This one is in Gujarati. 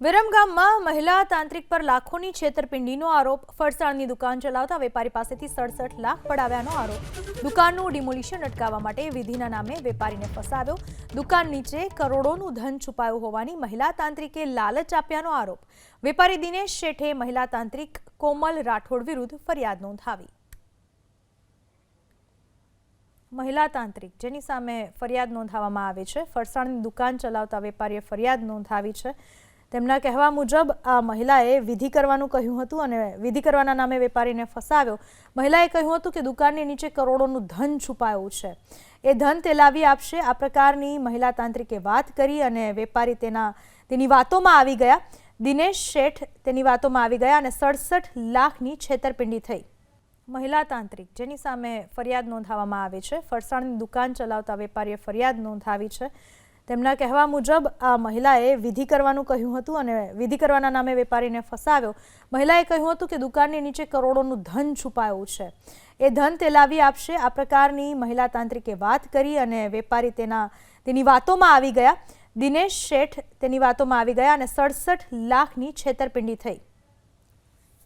વિરમગામમાં મહિલા તાંત્રિક પર લાખોની છેતરપિંડીનો આરોપ. ફરસાણની દુકાન ચલાવતા વેપારી પાસેથી સડસઠ લાખ પડાવ્યાનો આરોપ. દુકાનનું ડિમોલિશન અટકાવવા માટે વિધિના નામે વેપારીને ફસાવ્યો. દુકાન નીચે કરોડોનું ધન છુપાયું હોવાની મહિલા તાંત્રિકે લાલચ આપ્યાનો આરોપ. વેપારી દિનેશ શેઠે મહિલા તાંત્રિક કોમલ રાઠોડ વિરુદ્ધ ફરિયાદ નોંધાવી. મહિલા તાંત્રિક, જેની સામે ફરિયાદ નોંધાવવામાં આવી છે. ફરસાણની દુકાન ચલાવતા વેપારીએ ફરિયાદ નોંધાવી છે. તેમના કહેવા મુજબ, આ મહિલાએ વિધિ કરવાનું કહ્યું હતું અને વિધિ કરવાના નામે વેપારીને ફસાવ્યો. મહિલાએ કહ્યું હતું કે દુકાનની નીચે કરોડોનું ધન છુપાયું છે. એ ધન તે લાવી આપશે. આ પ્રકારની મહિલા તાંત્રિકે વાત કરી અને વેપારી તેના, તેની વાતોમાં આવી ગયા. દિનેશ શેઠ તેની વાતોમાં આવી ગયા અને સડસઠ લાખની છેતરપિંડી થઈ. મહિલા તાંત્રિક, જેની સામે ફરિયાદ નોંધાવવામાં આવી છે. ફરસાણની દુકાન ચલાવતા વેપારીએ ફરિયાદ નોંધાવી છે. તેમના કહેવા મુજબ, આ મહિલાએ વિધિ કરવાનું કહ્યું હતું અને વિધિ કરવાના નામે વેપારીને ફસાવ્યો. મહિલાએ કહ્યું હતું કે દુકાનની નીચે કરોડોનું ધન છુપાયું છે. એ ધન તે લાવી આપશે. આ પ્રકારની મહિલા તાંત્રિકે વાત કરી અને વેપારી તેના, તેની વાતોમાં આવી ગયા. દિનેશ શેઠ તેની વાતોમાં આવી ગયા અને સડસઠ લાખની છેતરપિંડી થઈ.